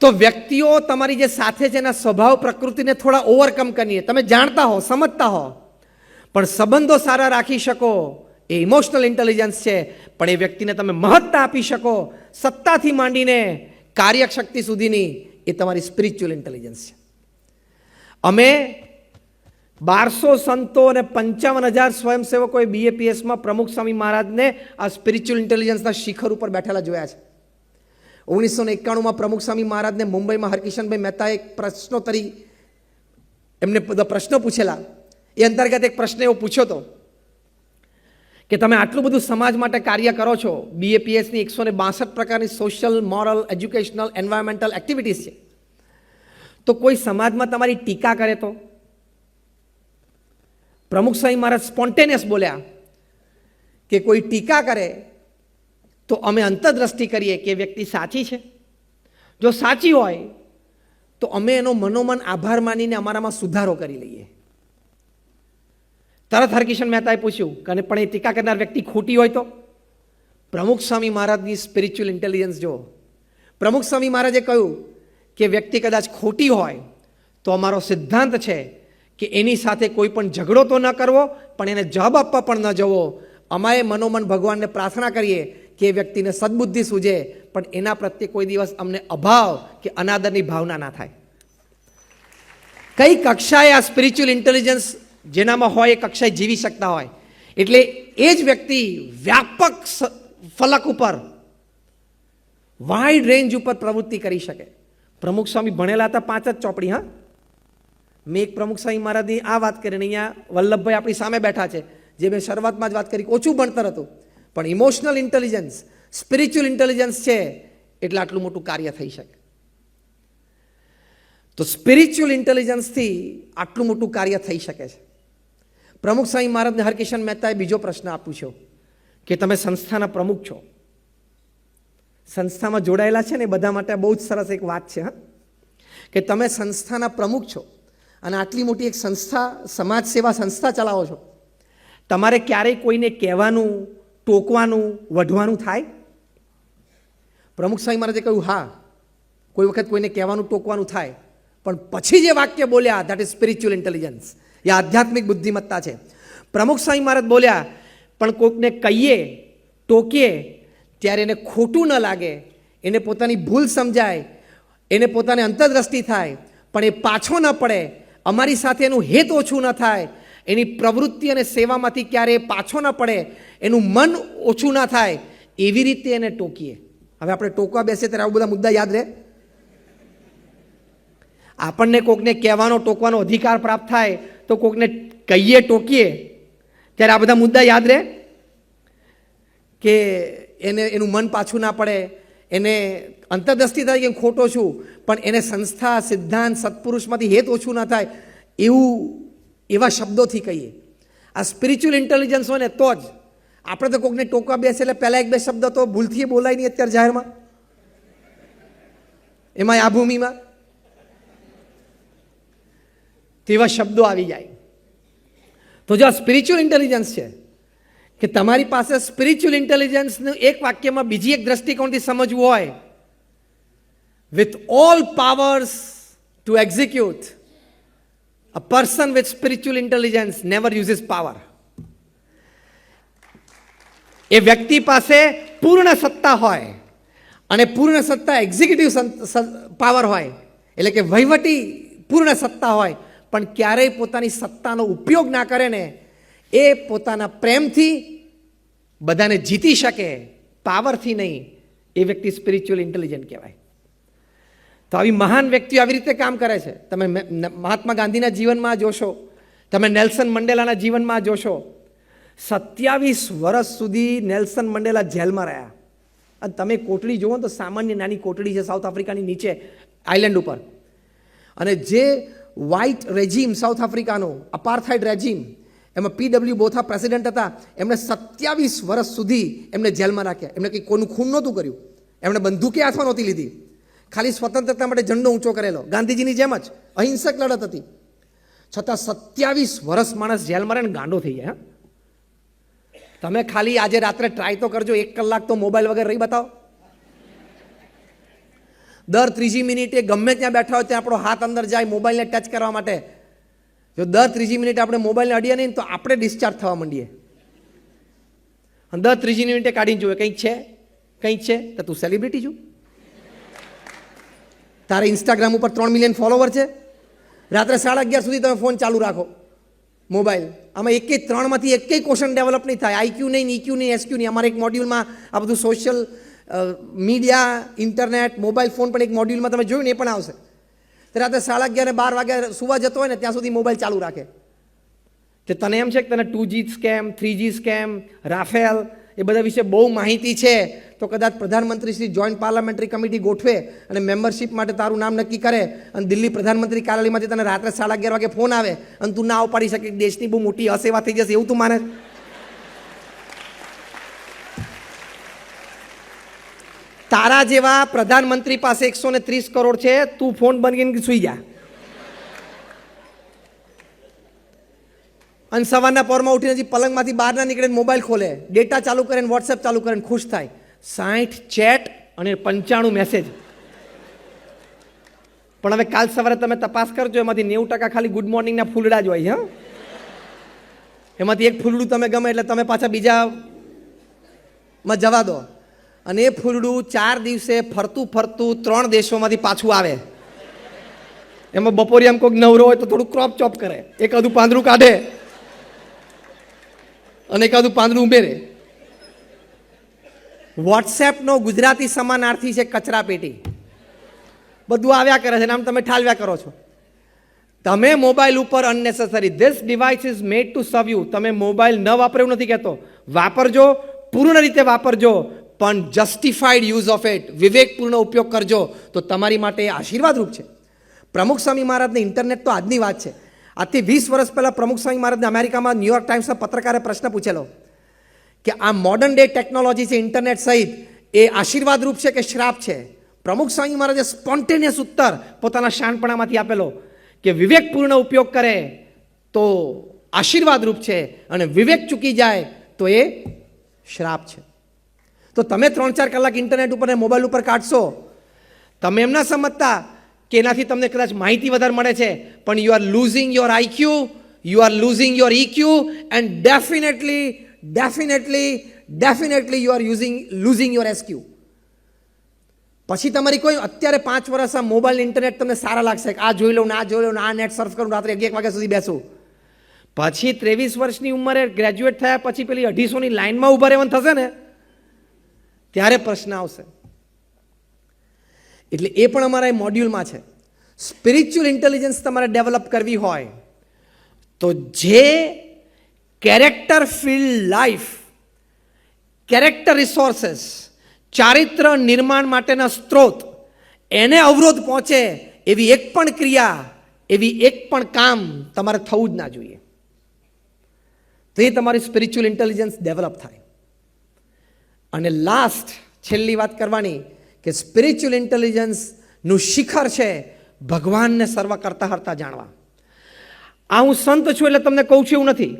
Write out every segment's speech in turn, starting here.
તો વ્યક્તિઓ તમારી જે સાથે છે એના સ્વભાવ, પ્રકૃતિને થોડા ઓવરકમ કરીએ. તમે જાણતા હો, સમજતા હો. પણ સંબંધો સારા રાખી શકો. એ ઇમોશનલ ઇન્ટેલિજન્સ છે. પણ એ વ્યક્તિને તમે મહત્તા આપી શકો. સત્તાથી માંડીને કાર્યશક્તિ સુધીની એ તમારી સ્પિરિચ્યુઅલ ઇન્ટેલિજન્સ છે. અમે બારસો સંતો અને પંચાવન હજાર સ્વયંસેવકોએ બીએપીએસમાં પ્રમુખ સ્વામી મહારાજને આ સ્પિરિચ્યુઅલ ઇન્ટેલિજન્સના શિખર ઉપર બેઠેલા જોયા છે. ઓગણીસો ને એકાણુંમાં પ્રમુખ સ્વામી મહારાજને મુંબઈમાં હરકિશનભાઈ મહેતાએ એક પ્રશ્નોત્તરી એમને પ્રશ્નો પૂછેલા. એ અંતર્ગત એક પ્રશ્ન એવો પૂછ્યો હતો કે તમે આટલું બધું સમાજ માટે કાર્ય કરો છો? બીએપીએસની એકસો ને બાસઠ પ્રકારની social moral educational environmental activities છે. તો કોઈ સમાજમાં તમારી ટીકા કરે તો? પ્રમુખ સ્વામી મહારાજ સ્પોન્ટેનિયસ બોલ્યા કે કોઈ ટીકા કરે તો અમે અંતરદ્રષ્ટિ કરીએ કે વ્યક્તિ સાચી છે. જો સાચી હોય, તો અમે એનો મનોમન આભાર માનીને અમારામાં સુધારો કરી લઈએ. તરત હરકિશન મહેતાએ પૂછ્યું, કે પણ એ ટીકા કરનાર વ્યક્તિ ખોટી હોય તો? પ્રમુખ સ્વામી મહારાજની સ્પિરિચ્યુઅલ ઇન્ટેલિજન્સ જો પ્રમુખ સ્વામી મહારાજે કહ્યું કે વ્યક્તિ કદાચ ખોટી હોય, તો અમારો સિદ્ધાંત છે કે એની સાથે કોઈ પણ ઝઘડો તો ન કરવો, પણ એને જવાબ આપવા પણ ન જવો. અમારે મનોમન ભગવાનને પ્રાર્થના કરીએ કે એ વ્યક્તિને સદબુદ્ધિ સૂજે, પણ એના પ્રત્યે કોઈ દિવસ અમને અભાવ કે અનાદરની ભાવના ના થાય. કઈ કક્ષાએ આ સ્પિરિચ્યુઅલ ઇન્ટેલિજન્સ જેનામાં હોય એ કક્ષાએ જીવી શકતા હોય? એટલે એ જ વ્યક્તિ વ્યાપક ફલક ઉપર વાઇડ રેન્જ ઉપર પ્રવૃત્તિ કરી શકે. પ્રમુખ સ્વામી ભણેલા હતા પાંચ જ ચોપડી, હા? મેં એક પ્રમુખ સ્વામી મહારાજની આ વાત કરીને અહીંયા વલ્લભભાઈ આપણી સામે બેઠા છે, જે મેં શરૂઆતમાં જ વાત કરી ઓછું ભણતર હતું. પણ ઇમોશનલ ઇન્ટેલિજન્સ સ્પિરિચ્યુઅલ ઇન્ટેલિજન્સ છે, એટલે આટલું મોટું કાર્ય થઈ શકે. તો સ્પિરિચ્યુઅલ ઇન્ટેલિજન્સથી આટલું મોટું કાર્ય થઈ શકે છે. પ્રમુખ સ્વામી મહારાજને હરકિશન મહેતાએ બીજો પ્રશ્ન છે, કે તમે સંસ્થાના પ્રમુખ છો. સંસ્થામાં જોડાયેલા છે ને એ બધા માટે બહુ જ સરસ એક વાત છે, હા. કે તમે સંસ્થાના પ્રમુખ છો અને આટલી મોટી એક સંસ્થા સમાજ સેવા સંસ્થા ચલાવો છો. તમારે ક્યારેય કોઈને કહેવાનું ટોકવાનું, વઢવાનું થાય? પ્રમુખ સ્વામી મહારાજે કહ્યું, હા, કોઈ વખત કોઈને કહેવાનું ટોકવાનું થાય, પણ પછી જે વાક્ય બોલ્યા દેટ ઇઝ સ્પિરિચ્યુઅલ ઇન્ટેલિજન્સ એ આધ્યાત્મિક બુદ્ધિમત્તા છે. પ્રમુખ સ્વામી મહારાજ બોલ્યા, પણ કોઈકને કહીએ, ટોકીએ, ત્યારે એને ખોટું ન લાગે, એને પોતાની ભૂલ સમજાય, એને પોતાને અંતરદ્રષ્ટિ થાય, પણ એ પાછો ન પડે, અમારી સાથે એનું હેત ઓછું ન થાય એની પ્રવૃત્તિ અને સેવામાંથી ક્યારે પાછો ન પડે, એનું મન ઓછું ના થાય, એવી રીતે એને ટોકીએ. હવે આપણે ટોકવા બેસીએ ત્યારે આવું બધા મુદ્દા યાદ રહે. આપણને કોકને કહેવાનો, ટોકવાનો અધિકાર પ્રાપ્ત થાય, તો કોકને કહીએ, ટોકીએ, ત્યારે આ બધા મુદ્દા યાદ રહે કે એને, એનું મન પાછું ના પડે, એને અંતરદ્રષ્ટિ થાય કે ખોટો છું, પણ એને સંસ્થા, સિદ્ધાંત, સત્પુરુષમાંથી હેત ઓછું ના થાય, એવું એવા શબ્દોથી કહીએ. આ સ્પિરિચ્યુઅલ ઇન્ટેલિજન્સ હોય ને તો જ આપણે તો કોકને ટોકવા બેસે એટલે પહેલાં એક બે શબ્દ તો ભૂલથી બોલાય નહીં અત્યારે જાહેરમાં. એમાં આ ભૂમિમાં. તેવા શબ્દો આવી જાય. તો જો આ સ્પિરિચ્યુઅલ ઇન્ટેલિજન્સ છે કે તમારી પાસે સ્પિરિચ્યુઅલ ઇન્ટેલિજન્સનું એક વાક્યમાં બીજી એક દ્રષ્ટિકોણથી સમજવું હોય with all powers to execute a person with spiritual intelligence never uses power એ વ્યક્તિ પાસે પૂર્ણ સત્તા હોય અને પૂર્ણ સત્તા એક્ઝિક્યુટિવ પાવર હોય એટલે કે વહીવટી પૂર્ણ સત્તા હોય પણ ક્યારેય પોતાની સત્તાનો ઉપયોગ ના કરે ને એ પોતાના પ્રેમથી બધાને જીતી શકે પાવરથી નહીં એ વ્યક્તિ સ્પિરિચ્યુઅલ ઇન્ટેલિજન્ટ કહેવાય તો આવી મહાન વ્યક્તિઓ આવી રીતે કામ કરે છે. તમે મહાત્મા ગાંધીના જીવનમાં જોશો. તમે નેલ્સન મંડેલાના જીવનમાં જોશો. સત્યાવીસ વર્ષ સુધી નેલ્સન મંડેલા જેલમાં રહ્યા. અને તમે કોટડી જુઓ તો સામાન્ય નાની કોટડી છે સાઉથ આફ્રિકાની નીચે, આઇલેન્ડ ઉપર. અને જે વ્હાઇટ રેજીમ, સાઉથ આફ્રિકાનો અપાર્થાઇડ રેજીમ, એમાં પીડબ્લ્યુ બોથા પ્રેસિડેન્ટ હતા. એમણે સત્યાવીસ વર્ષ સુધી એમને જેલમાં રાખ્યા. એમણે કંઈ કોઈનું ખૂન નહોતું કર્યું. એમણે બંદૂકે હાથમાં નહોતી લીધી. ખાલી સ્વતંત્રતા માટે ઝંડો ઊંચો કરેલો. ગાંધીજીની જેમ જ અહિંસક લડત હતી. છતાં સત્યાવીસ વર્ષ માણસ જેલમાં રહે ને ગાંડો થઈ જાય તમે ખાલી આજે રાત્રે ટ્રાય તો કરજો, એક કલાક તો મોબાઈલ વગર રહી બતાવો. દર ત્રીજી મિનિટે ગમે ત્યાં બેઠા હોય ત્યાં આપણો હાથ અંદર જાય મોબાઈલને ટચ કરવા માટે. જો દર ત્રીજી મિનિટે આપણે મોબાઈલને અડીએ નહીં તો આપણે ડિસ્ચાર્જ થવા માંડીએ. દર ત્રીજી મિનિટે કાઢીને જોઈએ કંઈક છે? કંઈક છે? તો તું સેલિબ્રિટી છું. તારે ઇન્સ્ટાગ્રામ ઉપર ત્રણ મિલિયન ફોલોવર છે? રાત્રે સાડા અગિયાર સુધી તમે ફોન ચાલુ રાખો. મોબાઈલ આમાં એકે ત્રણમાંથી એક ક્વેશ્ચન ડેવલપ નહીં થાય. આઈક્યુ નહીં ઇક્યુ નહીં એસક્યુ નહીં. અમારે એક મોડ્યુલમાં આ બધું social media internet mobile phone પણ એક મોડ્યુલમાં તમે જોયું ને એ પણ આવશે. તો રાત્રે સાડા અગિયારે બાર વાગ્યા સુવા જતો હોય ને ત્યાં સુધી મોબાઈલ ચાલુ રાખે. કે તને એમ છે કે તને two G scam three G scam Rafale એ બધા વિશે બહુ માહિતી છે. તો કદાચ પ્રધાનમંત્રી શ્રી જોઈન્ટ પાર્લામેન્ટરી કમિટી ગોઠવે અને મેમ્બરશિપ માટે તારું નામ નક્કી કરે અને દિલ્હી પ્રધાનમંત્રી કાર્યાલયમાંથી તને રાત્રે સાડા અગિયાર વાગે ફોન આવે અને તું ના ઉપાડી શકે. દેશની બહુ મોટી અસેવા થઈ જશે, એવું તું માને? તારા જેવા પ્રધાનમંત્રી પાસે એકસો ને ત્રીસ કરોડ છે, તું ફોન કરીને સુઈ જા. અને સવારના પોરમાં ઉઠીને હજી પલંગમાંથી બહાર ના નીકળે મોબાઈલ ખોલે, ડેટા ચાલુ કરે ને વોટ્સએપ ચાલુ કરે ને ખુશ થાય. સાઠ ચેટ અને પંચાણું મેસેજ પણ હવે કાલ સવારે તમે તપાસ કરજો, એમાંથી નેવું ટકા ખાલી ગુડ મોર્નિંગના ફૂલડા જ હોય હા? એમાંથી એક ફૂલડું તમે ગમે એટલે તમે પાછા બીજા માં જવા દો. અને એ ફૂલડું ચાર દિવસે ફરતું ફરતું ત્રણ દેશોમાંથી પાછું આવે. એમાં બપોરે આમ કોઈક નવરો હોય તો થોડું ક્રોપ ચોપ કરે. એક અધું પાંદડું કાઢે. અને એકાદું પાંદડું ઉમેરે. વોટ્સએપનો ગુજરાતી સમાનાર્થી છે કચરા પેટી. બધું આવ્યા કરે છે આમ તમે ઠાલવ્યા કરો છો. તમે મોબાઈલ ઉપર unnecessary this device is made to serve you તમે મોબાઈલ ન વાપરે એવું નથી કહેતો. વાપરજો, પૂર્ણ રીતે વાપરજો, પણ જસ્ટિફાઈડ યુઝ ઓફ ઇટ વિવેકપૂર્ણ ઉપયોગ કરજો. તો તમારી માટે આશીર્વાદરૂપ છે. પ્રમુખ સ્વામી મહારાજને ઇન્ટરનેટ તો આજની વાત છે. આજથી વીસ વર્ષ પહેલાં પ્રમુખ સ્વામી મહારાજને અમેરિકામાં ન્યુયોર્ક ટાઈમ્સના પત્રકારે પ્રશ્ન પૂછેલો કે આ મોડર્ન ડે ટેકનોલોજી છે ઇન્ટરનેટ સહિત એ આશીર્વાદ રૂપ છે કે શ્રાપ છે પ્રમુખ સ્વામી મહારાજે સ્પોન્ટેનિયસ ઉત્તર પોતાના શાનપણામાંથી આપેલો કે વિવેકપૂર્ણ ઉપયોગ કરે તો આશીર્વાદરૂપ છે અને વિવેક ચૂકી જાય તો એ શ્રાપ છે તો તમે ત્રણ ચાર કલાક ઇન્ટરનેટ ઉપર મોબાઈલ ઉપર કાઢશો તમે એમ ના સમજતા કે એનાથી તમને કદાચ માહિતી વધારે મળે છે, પણ you are losing your IQ you are losing your EQ and definitely definitely definitely you are using losing your SQ પછી તમારી કોઈ અત્યારે પાંચ વર્ષ આ મોબાઈલ ઇન્ટરનેટ તમને સારા લાગશે આ જોઈ લઉં ને આ જોઈ લઉં આ નેટ સર્ફ કરું રાત્રે એક વાગ્યા સુધી બેસું. પછી ત્રેવીસ વર્ષની ઉંમરે ગ્રેજ્યુએટ થયા પછી પેલી અઢીસોની લાઇનમાં ઊભા રહેવાનું થશે ને? ત્યારે પ્રશ્ન આવશે. એટલે એ પણ અમારા એ મોડ્યુલમાં છે. સ્પિરિચ્યુઅલ ઇન્ટેલિજન્સ તમારે ડેવલપ કરવી હોય, તો જે character field life character resources ચારિત્ર નિર્માણ માટેના સ્ત્રોત, એને અવરોધ પહોંચે એવી એક પણ ક્રિયા, એવી એક પણ કામ તમારે થવું જ ના જોઈએ. તો તમારી સ્પિરિચ્યુઅલ ઇન્ટેલિજન્સ ડેવલપ થાય. અને લાસ્ટ છેલ્લી વાત કરવાની કે સ્પિરિચ્યુઅલ ઇન્ટેલિજન્સનું શિખર છે ભગવાનને સર્વ કરતા હરતા જાણવા. આ હું સંત છું એટલે તમને કહું છું એવું નથી.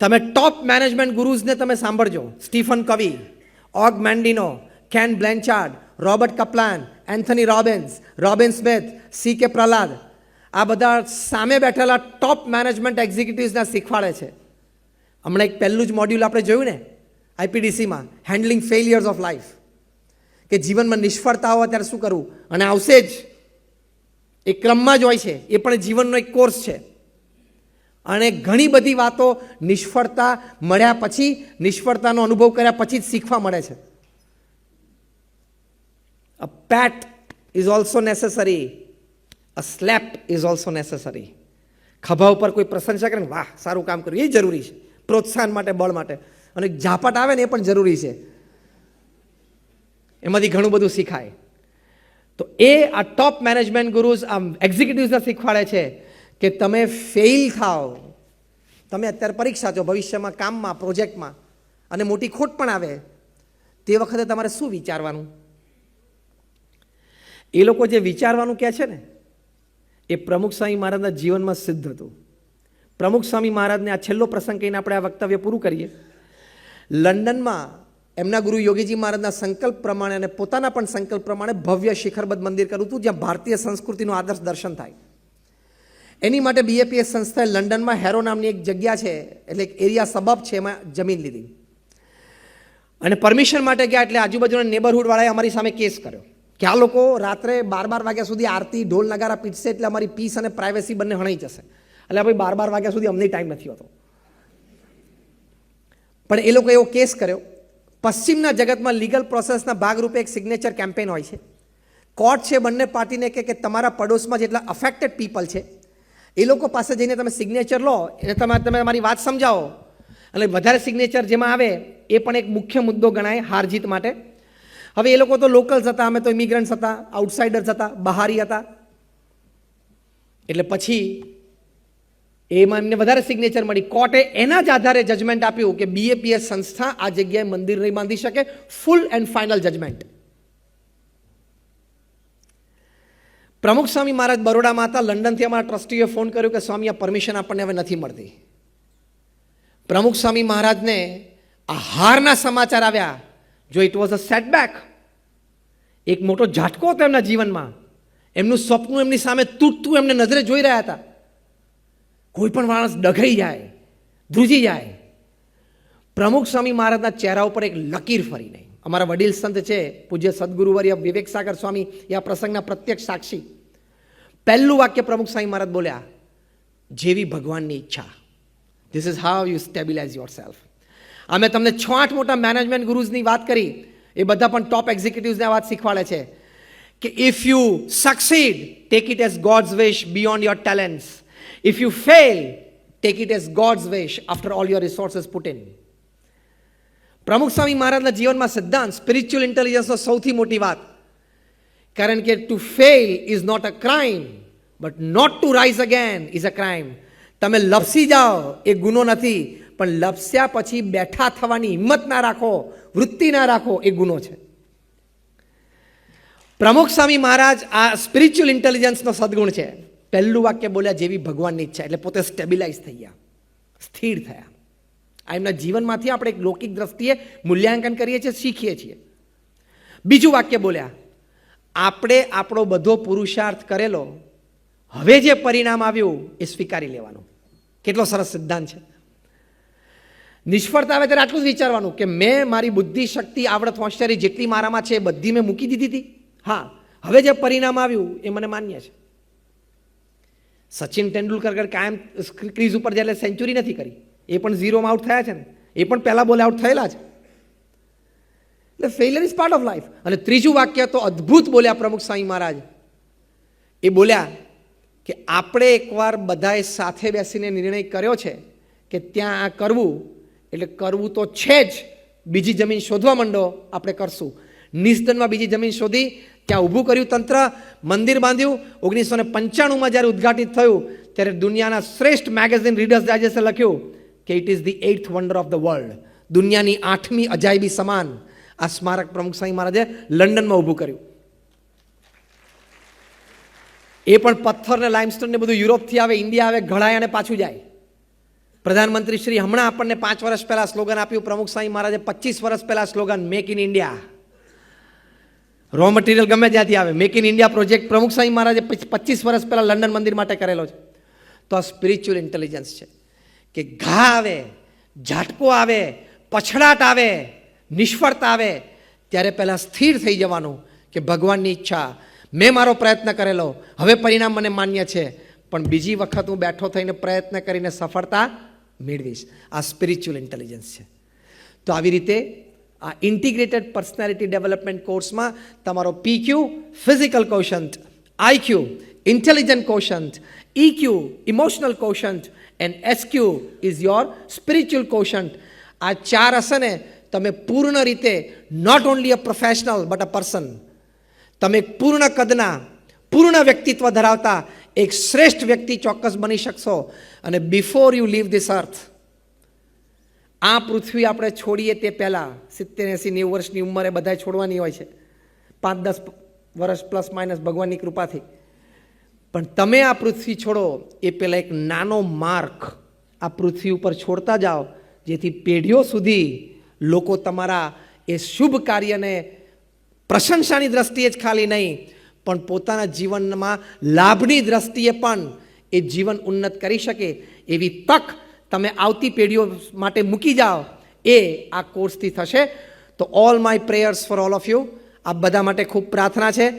તમે ટોપ મેનેજમેન્ટ ગુરુઝને તમે સાંભળજો. Stephen Covey, Og Mandino, Ken Blanchard, Robert Kaplan, Anthony Robbins Robin Smith, C K Prahalad. આ બધા સામે બેઠેલા ટોપ મેનેજમેન્ટ એક્ઝિક્યુટિવ્સના શીખવાડે છે. હમણાં એક પહેલું જ મોડ્યુલ આપણે જોયું ને આઈપીડીસીમાં હેન્ડલિંગ ફેલિયર્સ ઓફ લાઈફ કે જીવનમાં નિષ્ફળતા હોય ત્યારે શું કરવું? અને આવશે જ. એ ક્રમમાં જ હોય છે. એ પણ જીવનનો એક કોર્સ છે. અને ઘણી બધી વાતો નિષ્ફળતા મળ્યા પછી, નિષ્ફળતાનો અનુભવ કર્યા પછી જ શીખવા મળે છે. A pat is also necessary a slap is also necessary ખભા ઉપર કોઈ પ્રશંસા કરે વાહ, સારું કામ કર્યું. એ જરૂરી છે. પ્રોત્સાહન માટે, બળ માટે. અને ઝાપટ આવે ને, એ પણ જરૂરી છે. એમાંથી ઘણું બધું શીખાય. તો એ આ ટોપ મેનેજમેન્ટ ગુરુઝ આમ એક્ઝિક્યુટિવ્સને શીખવાડે છે કે તમે ફેઇલ થાઓ. તમે અત્યારે પરીક્ષા છો ભવિષ્યમાં કામમાં પ્રોજેક્ટમાં અને મોટી ખોટ પણ આવે. તે વખતે તમારે શું વિચારવાનું? એ લોકો જે વિચારવાનું કહે છે ને, એ પ્રમુખ સ્વામી મહારાજના જીવનમાં સિદ્ધ હતું. પ્રમુખ સ્વામી મહારાજને આ છેલ્લો પ્રસંગ કહીને આપણે આ વક્તવ્ય પૂરું કરીએ. લંડનમાં એમના ગુરુ યોગીજી મહારાજના સંકલ્પ પ્રમાણે અને પોતાના પણ સંકલ્પ પ્રમાણે ભવ્ય શિખરબદ્ધ મંદિર કરું હતું, જ્યાં ભારતીય સંસ્કૃતિનું આદર્શ દર્શન થાય. એની માટે બીએપીએસ સંસ્થાએ લંડનમાં હેરો નામની એક જગ્યા છે, એટલે એક એરિયા સબબ છે, એમાં જમીન લીધી. અને પરમિશન માટે ગયા એટલે આજુબાજુના નેબરહુડવાળાએ અમારી સામે કેસ કર્યો કે આ લોકો રાત્રે બાર બાર વાગ્યા સુધી આરતી, ઢોલ, નગારા પીટશે એટલે અમારી પીસ અને પ્રાઇવેસી બંને હણાઈ જશે. એટલે ભાઈ બાર બાર વાગ્યા સુધી અમને ટાઈમ નથી હોતો. પણ એ લોકો એવો કેસ કર્યો પશ્ચિમના જગતમાં લીગલ પ્રોસેસના ભાગરૂપે એક સિગ્નેચર કેમ્પેન હોય છે. કોર્ટ છે, બંને પાર્ટીને કે કે તમારા પડોશમાં જેટલા અફેક્ટેડ પીપલ છે, એ લોકો પાસે જઈને તમે સિગ્નેચર લો એને તમે તમે મારી વાત સમજાવો. અને વધારે સિગ્નેચર જેમાં આવે, એ પણ એક મુખ્ય મુદ્દો ગણાય હાર જીત માટે. હવે એ લોકો તો લોકલ્સ હતા, અમે તો ઇમિગ્રન્ટ્સ હતા આઉટસાઇડર્સ હતા, બહારી હતા. એટલે પછી એમાં એમને વધારે સિગ્નેચર મળી. કોર્ટે એના જ આધારે જજમેન્ટ આપ્યું કે બીએપીએસ સંસ્થા આ જગ્યાએ મંદિર નહીં બાંધી શકે. ફૂલ એન્ડ ફાઇનલ જજમેન્ટ પ્રમુખ સ્વામી મહારાજ બરોડામાં હતા. લંડનથી અમારા ટ્રસ્ટીએ ફોન કર્યો કે સ્વામી, આ પરમિશન આપણને હવે નથી મળતી. પ્રમુખ સ્વામી મહારાજને આ હારના સમાચાર આવ્યા. જો ઇટ વોઝ અ સેટબેક એક મોટો ઝાટકો હતો એમના જીવનમાં. એમનું સ્વપ્ન એમની સામે તૂટતું એમને નજરે જોઈ રહ્યા હતા. કોઈ પણ માણસ ડઘાઈ જાય, ધ્રુજી જાય. પ્રમુખ સ્વામી મહારાજના ચહેરા ઉપર એક લકીર ફરી નહીં. અમારા વડીલ સંત છે, પૂજ્ય સદગુરુવર્ય વિવેક સાગર સ્વામી, એ આ પ્રસંગના પ્રત્યક્ષ સાક્ષી. પહેલું વાક્ય પ્રમુખ સ્વામી મહારાજ બોલ્યા, જેવી ભગવાનની ઈચ્છા. This is how you stabilise yourself અમે તમને છ આઠ મોટા મેનેજમેન્ટ ગુરુઝની વાત કરી, એ બધા પણ ટોપ એક્ઝિક્યુટિવ્સને આ વાત શીખવાડે છે કે if you succeed take it as God's wish beyond your talents if you fail take it as God's wish after all your resources put in. પ્રમુખ સ્વામી મહારાજના જીવનમાં સિદ્ધાંત સ્પિરિચ્યુઅલ ઇન્ટેલિજન્સનો સૌથી મોટી વાત. કારણ કે to fail is not a crime but not to rise again is a crime તમે લપસી જાઓ એ ગુનો નથી, પણ લપસ્યા પછી બેઠા થવાની હિંમત ના રાખો, વૃત્તિ ના રાખો, એ ગુનો છે. પ્રમુખ સ્વામી મહારાજ આ સ્પિરિચ્યુઅલ ઇન્ટેલિજન્સનો સદગુણ છે. પહેલું વાક્ય બોલ્યા જેવી ભગવાનની ઈચ્છા, એટલે પોતે સ્ટેબિલાઇઝ થઈ ગયા, સ્થિર થયા. આ એમના જીવનમાંથી આપણે એક લૌકિક દ્રષ્ટિએ મૂલ્યાંકન કરીએ છીએ, શીખીએ છીએ. બીજું વાક્ય બોલ્યા, આપણે આપણો બધો પુરુષાર્થ કરેલો, હવે જે પરિણામ આવ્યું એ સ્વીકારી લેવાનું. કેટલો સરસ સિદ્ધાંત છે. નિષ્ફળતા આવે ત્યારે આટલું જ વિચારવાનું કે મેં મારી બુદ્ધિ શક્તિ આવડત હોશિયારી જેટલી મારામાં છે એ બધી મેં મૂકી દીધી હતી. હા, હવે જે પરિણામ આવ્યું એ મને માન્ય છે. સચિન તેંડુલકર કાયમ ક્રીઝ ઉપર જ્યારે સેન્ચુરી નથી કરી. એ પણ ઝીરોમાં આઉટ થયા છે ને. એ પણ પહેલા બોલે આઉટ થયેલા છે. એટલે failure is part of life અને ત્રીજું વાક્ય તો અદ્ભુત બોલ્યા પ્રમુખ સ્વામી મહારાજ. એ બોલ્યા કે આપણે એકવાર બધાએ સાથે બેસીને નિર્ણય કર્યો છે કે ત્યાં આ કરવું, એટલે કરવું તો છે જ. બીજી જમીન શોધવા માંડો, આપણે કરશું. નિસ્તનમાં બીજી જમીન શોધી ત્યાં ઊભું કર્યું તંત્ર, મંદિર બાંધ્યું. ઓગણીસો ને પંચાણુંમાં જ્યારે ઉદ્ઘાટિત થયું, ત્યારે દુનિયાના શ્રેષ્ઠ મેગેઝિન રીડર્સ ડાયજેસ્ટે લખ્યું કે it is the eighth wonder of the world દુનિયાની આઠમી અજાયબી સમાન. આ સ્મારક પ્રમુખ સ્વામી મહારાજે લંડનમાં ઊભું કર્યું. એ પણ પથ્થર ને લાઇમસ્ટોન ને બધું યુરોપથી આવે, ઇન્ડિયા આવે ઘડાય અને પાછું જાય. પ્રધાનમંત્રી શ્રી હમણાં આપણને પાંચ વર્ષ પહેલા સ્લોગન આપ્યું. પ્રમુખ સ્વામી મહારાજે પચીસ વર્ષ પહેલા slogan make in India raw material ગમે ત્યાંથી આવે. મેક ઇન ઇન્ડિયા પ્રોજેક્ટ પ્રમુખ સ્વામી મહારાજે પચીસ વર્ષ પહેલાં લંડન મંદિર માટે કરેલો છે. તો આ સ્પિરિચ્યુઅલ ઇન્ટેલિજન્સ છે. કે ઘા આવે, ઝાટકો આવે, પછડાટ આવે, નિષ્ફળતા આવે, ત્યારે પહેલાં સ્થિર થઈ જવાનું કે ભગવાનની ઈચ્છા. મેં મારો પ્રયત્ન કરેલો. હવે પરિણામ મને માન્ય છે. પણ બીજી વખત હું બેઠો થઈને પ્રયત્ન કરીને સફળતા મેળવીશ. આ સ્પિરિચ્યુઅલ ઇન્ટેલિજન્સ છે. તો આવી રીતે આ ઇન્ટિગ્રેટેડ પર્સનાલિટી ડેવલપમેન્ટ કોર્સમાં તમારો PQ physical quotient IQ intelligent quotient EQ emotional quotient and SQ is your spiritual quotient આ ચાર હશે ને તમે પૂર્ણ રીતે not only a professional but a person તમે પૂર્ણ કદના પૂર્ણ વ્યક્તિત્વ ધરાવતા એક શ્રેષ્ઠ વ્યક્તિ ચોક્કસ બની શકશો અને before you leave this earth આ પૃથ્વી આપણે છોડીએ તે પહેલાં સિત્તેર એંસી નેવું વર્ષની ઉંમરે બધાએ છોડવાની હોય છે. પાંચ દસ વર્ષ પ્લસ માઇનસ ભગવાનની કૃપાથી. પણ તમે આ પૃથ્વી છોડો, એ પહેલાં એક નાનો માર્ક આ પૃથ્વી ઉપર છોડતા જાઓ, જેથી પેઢીઓ સુધી લોકો તમારા એ શુભ કાર્યને પ્રશંસાની દ્રષ્ટિએ જ ખાલી નહીં, પણ પોતાના જીવનમાં લાભની દ્રષ્ટિએ પણ એ જીવન ઉન્નત કરી શકે એવી તક તમે આવતી પેઢીઓ માટે મૂકી જાઓ, એ આ કોર્સથી થશે. તો all my prayers for all of you આ બધા માટે ખૂબ પ્રાર્થના છે.